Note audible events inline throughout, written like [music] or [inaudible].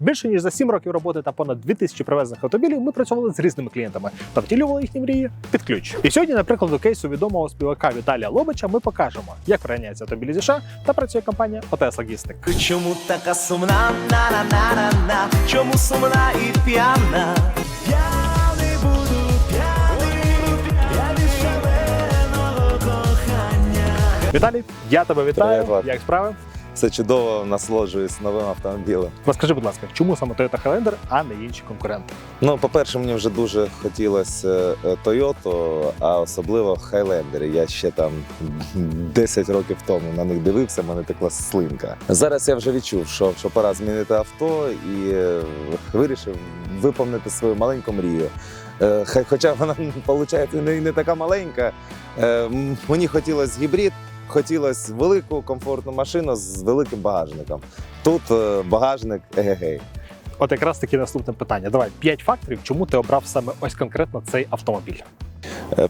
Більше ніж за 7 років роботи та понад 2000 привезених автомобілів ми працювали з різними клієнтами та втілювали їхні мрії під ключ. І сьогодні, наприклад, у кейсу відомого співака Віталія Лобича ми покажемо, як переганяється автомобілі зі США та працює компанія ОТС Логістик. Чому така сумна на на на на Чому сумна і п'яна? Віталій, я тебе вітаю. Як справи? Все чудово, насолоджуюсь новим автомобілем. Розкажи, будь ласка, чому саме Toyota Highlander, а не інші конкуренти? Ну, по-перше, мені вже дуже хотілося е, Toyota, а особливо Highlander. Я ще там 10 років тому на них дивився, мене текла слинка. Зараз я вже відчув, що, що пора змінити авто і е, вирішив виповнити свою маленьку мрію. Е, Хоча вона виходить не, така маленька. Мені хотілося гібрид, хотілося велику комфортну машину з великим багажником. Тут е, багажник егегей. От якраз таки наступне питання. Давай п'ять факторів, чому ти обрав саме ось конкретно цей автомобіль.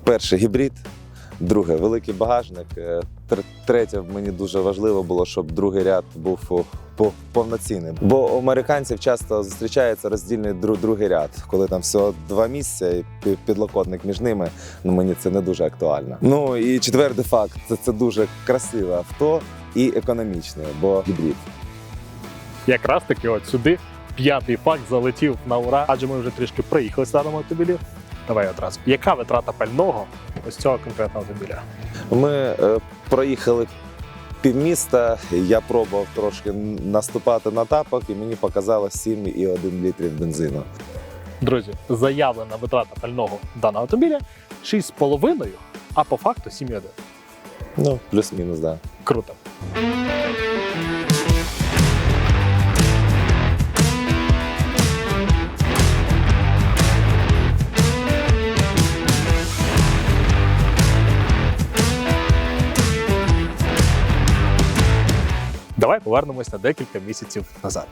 Перший гібрид, друге великий багажник. е, Третє мені дуже важливо було, щоб другий ряд був по- повноцінним. Бо у американців часто зустрічається роздільний дру- другий ряд, коли там всього два місця і пі- підлокотник між ними. Ну мені це не дуже актуально. Ну і четвертий факт це, це дуже красиве авто і економічне, бо гібрид. Якраз таки от сюди п'ятий факт залетів на ура, адже ми вже трішки приїхали з даному автомобілі. Давай одразу. Яка витрата пального ось цього конкретного автомобіля? Ми е, проїхали півміста. Я пробував трошки наступати на тапок, і мені показало 7,1 літрів бензину. Друзі, заявлена витрата пального даного автомобіля 6,5, а по факту 7,1. Ну, плюс-мінус, да. Круто. Давай повернемось на декілька місяців назад.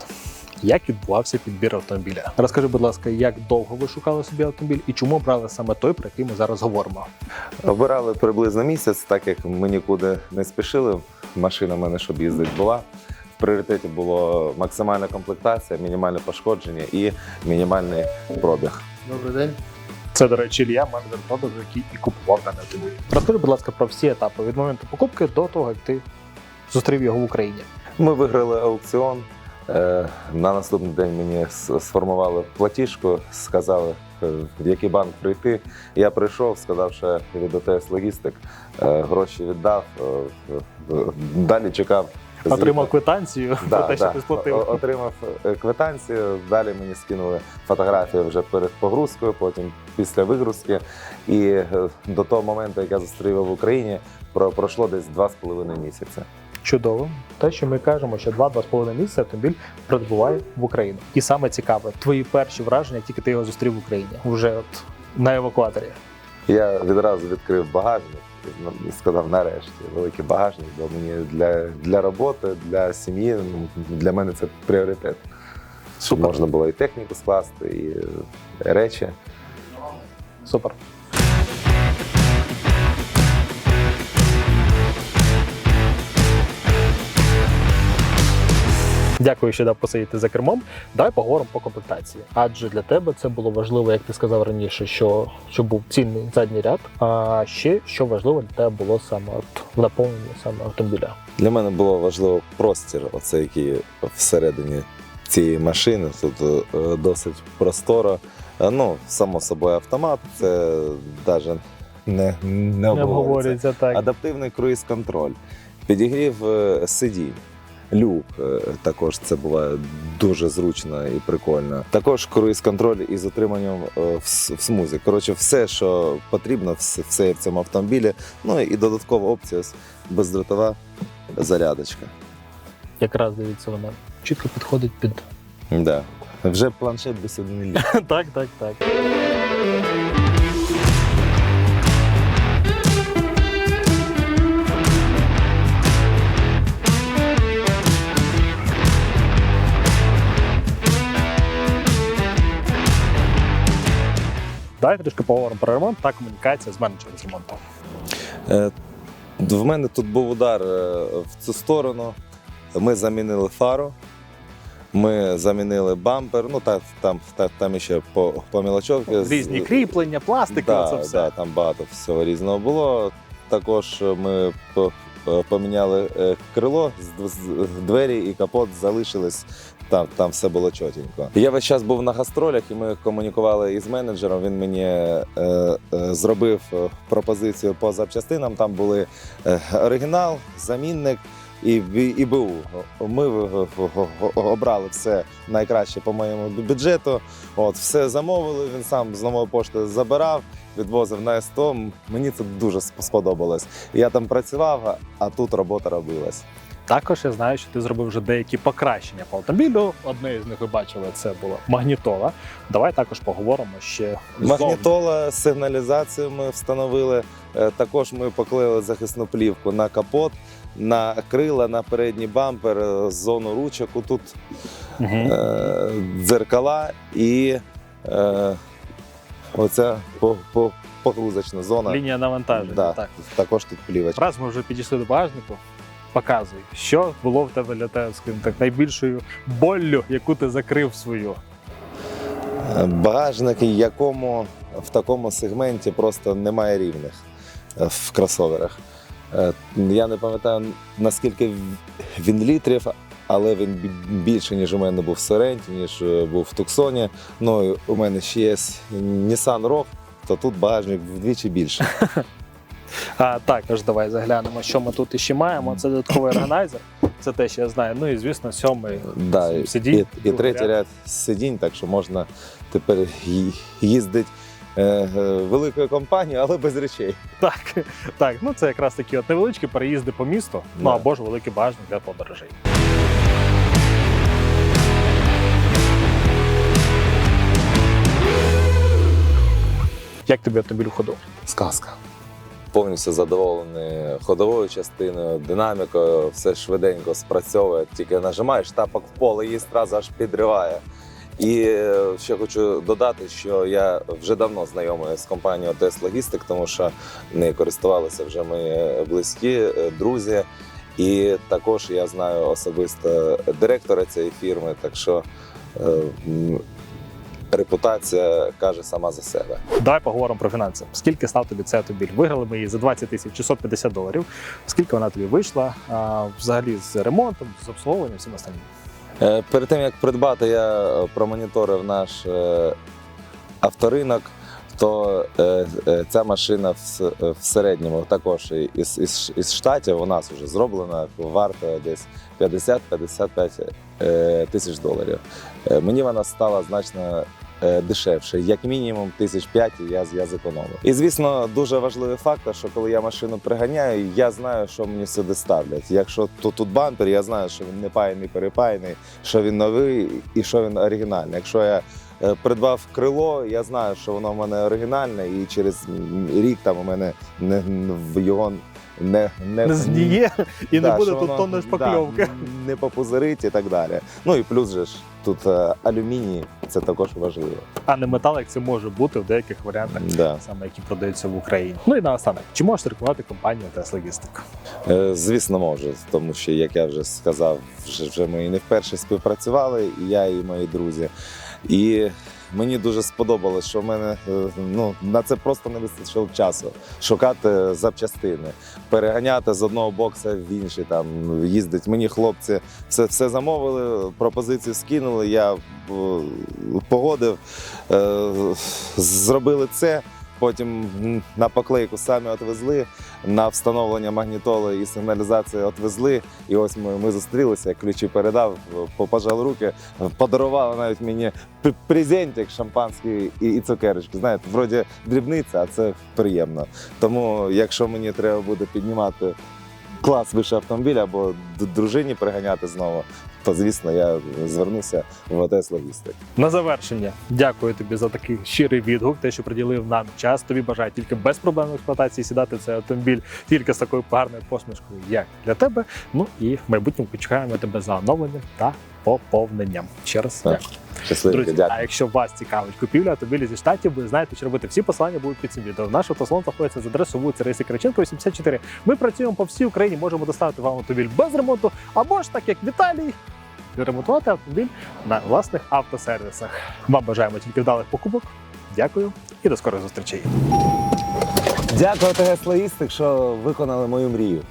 Як відбувався підбір автомобіля? Розкажи, будь ласка, як довго ви шукали собі автомобіль і чому обрали саме той, про який ми зараз говоримо? Обирали приблизно місяць, так як ми нікуди не спішили. Машина в мене, щоб їздити, була. В пріоритеті було максимальна комплектація, мінімальне пошкодження і мінімальний пробіг. Добрий день. Це, до речі, Ілля, менеджер продажу, який і купував даний автомобіль. Розкажи, будь ласка, про всі етапи від моменту покупки до того, як ти зустрів його в Україні. Ми виграли аукціон. Е, На наступний день мені сформували платіжку, сказали, е, в який банк прийти. Я прийшов, сказав, що від ОТС Логістик е, гроші віддав. Далі чекав. Отримав квитанцію Да, про те, що да. ти сплатив. Отримав квитанцію. Далі мені скинули фотографії вже перед погрузкою, потім після вигрузки. І до того моменту, як я зустрів в Україні, про- пройшло десь два з половиною місяці. Чудово. Те, що ми кажемо, що 2-2,5 місяці автомобіль прибуває в Україну. І саме цікаве, твої перші враження, тільки ти його зустрів в Україні, вже от на евакуаторі. Я відразу відкрив багажник ну, і сказав нарешті великий багажник, бо мені для, для роботи, для сім'ї, ну, для мене це пріоритет. Супер. можна було і техніку скласти, і е, речі. Супер. Дякую, що дав посидіти за кермом. Давай поговоримо по комплектації. Адже для тебе це було важливо, як ти сказав раніше, що, що був цінний задній ряд. А ще що важливо для тебе було саме от в наповненні саме автомобіля. Для мене було важливо простір, оце який всередині цієї машини. Тут е, досить просторо. Е, Ну, само собою, автомат, це навіть не, не обговорюється. так. Адаптивний круїз-контроль, підігрів е, сидінь. Люк е, також це буває дуже зручно і прикольно. Також круїз-контроль із отриманням е, в, смузі. Коротше, все, що потрібно, все, є в цьому автомобілі. Ну і додаткова опція бездротова зарядочка. Якраз дивіться, вона чітко підходить під. Да. Вже планшет без літ. [laughs] так, так, так. Давай трішки поговоримо про ремонт та комунікація з менеджером з ремонту. Е, В мене тут був удар е, в цю сторону. Ми замінили фару. Ми замінили бампер, ну та, там, та, там ще по, по мілочовки. Різні кріплення, пластики, да, оце все. Да, там багато всього різного було. Також ми поміняли е, крило, з- двері і капот залишились. Там, там все було чотенько. Я весь час був на гастролях, і ми комунікували із менеджером. Він мені е, е, зробив е, пропозицію по запчастинам. Там були е, оригінал, замінник і, і, і БУ. Ми обрали все найкраще по моєму бюджету. От, все замовили, він сам з нової пошти забирав, відвозив на СТО. Мені це дуже сп- сподобалось. Я там працював, а тут робота робилась. Також я знаю, що ти зробив вже деякі покращення по автомобілю. Одне з них ви бачили, це була магнітола. Давай також поговоримо ще. Магнітола, сигналізацію ми встановили. Е, Також ми поклеїли захисну плівку на капот, на крила, на передній бампер, е, зону ручок. Тут Мгм. е, дзеркала і е, оця по- по- погрузочна зона. Лінія навантаження. Да. Так. Також тут плівочка. Раз ми вже підійшли до багажнику. Показуй, що було в тебе для тебе, скажімо так, найбільшою боллю, яку ти закрив свою. Багажник, якому в такому сегменті просто немає рівних е, в кросоверах. Е, Я не пам'ятаю наскільки він літрів, але він більше, ніж у мене був в Соренті, ніж е, був в Туксоні. Ну у мене ще є Nissan Rogue, то тут багажник вдвічі більше. [laughs] А також давай заглянемо, що ми тут іще маємо. Це додатковий органайзер. Це те, що я знаю. Ну і звісно, сьомий Да, сидінь. і, і третій ряд. сидінь, так що можна тепер їздити е, е, великою компанією, але без речей. Так, так. Ну це якраз такі от невеличкі переїзди по місту, ну або ж великий багажник для подорожей. Як тобі автомобіль в ходу? Сказка. Повністю задоволений ходовою частиною, динамікою, все швиденько спрацьовує. Тільки нажимаєш тапок в поле, її одразу аж підриває. І е, ще хочу додати, що я вже давно знайомий з компанією Test Logistic, тому що нею користувалися вже мої близькі е, друзі. І також я знаю особисто директора цієї фірми, так що е, репутація каже сама за себе. Давай поговоримо про фінанси. Скільки став тобі цей автомобіль? Виграли ми її за 20 тисяч 650 доларів. Скільки вона тобі вийшла? А, взагалі з ремонтом, з обслуговуванням, всім останнім. Е, Перед тим як придбати, я промоніторив наш е, авторинок. То е, е, ця машина в, в середньому також із, із, із штатів у нас вже зроблена, варта десь 50-55 е, тисяч доларів. Е, мені вона стала значно дешевше, як мінімум тисяч п'ять я, я зекономив. І звісно, дуже важливий фактор, що коли я машину приганяю, я знаю, що мені сюди ставлять. Якщо тут, тут бампер, я знаю, що він не паяний, перепаяний, що він новий і що він оригінальний. Якщо я е, придбав крило, я знаю, що воно в мене оригінальне, і через рік там у мене не, його не, не, Не зніє і не буде тут тонної да, шпакльовки. не попузирить і так далі. Ну і плюс же ж тут е, алюміній, це також важливо. А не метал, як це може бути в деяких варіантах, Да. саме які продаються в Україні. Ну і наостанок, чи можеш рекомендувати компанію Tesla Logistics? Е, Звісно, можу, тому що, як я вже сказав, вже, вже ми і не вперше співпрацювали, і я, і мої друзі. І мені дуже сподобалось, що в мене е, ну, на це просто не вистачило часу. Шукати запчастини, переганяти з одного бокса в інший, там їздить. Мені хлопці все, все замовили, пропозицію скинули. Я е, погодив, е, зробили це. Потім на поклейку самі відвезли, на встановлення магнітоли і сигналізації відвезли. І ось ми, ми зустрілися, ключі передав, по- руки, подарували навіть мені презентик шампанський і, і цукерочки. Знаєте, вроді дрібниця, а це приємно. Тому, якщо мені треба буде піднімати клас вище автомобіля або дружині приганяти знову, то звісно я звернуся в ОТС Логістик. На завершення, дякую тобі за такий щирий відгук, те, що приділив нам час. Тобі бажаю тільки без проблем експлуатації сідати цей автомобіль, тільки з такою гарною посмішкою, як для тебе. Ну і в майбутньому почекаємо тебе за оновлення та поповненням. Ще раз Так. дякую. Щасливо, Друзі, дякую. а якщо вас цікавить купівля автомобілів зі штатів, ви знаєте, що робити. Всі посилання будуть під цим відео. Наш автослон знаходиться за адресою вулиці Раїси Кириченко, 84. Ми працюємо по всій Україні, можемо доставити вам автомобіль без ремонту, або ж так як Віталій. відремонтувати автомобіль на власних автосервісах. Вам бажаємо тільки вдалих покупок. Дякую і до скорих зустрічей. Дякую ТГ Слоїстик, що виконали мою мрію.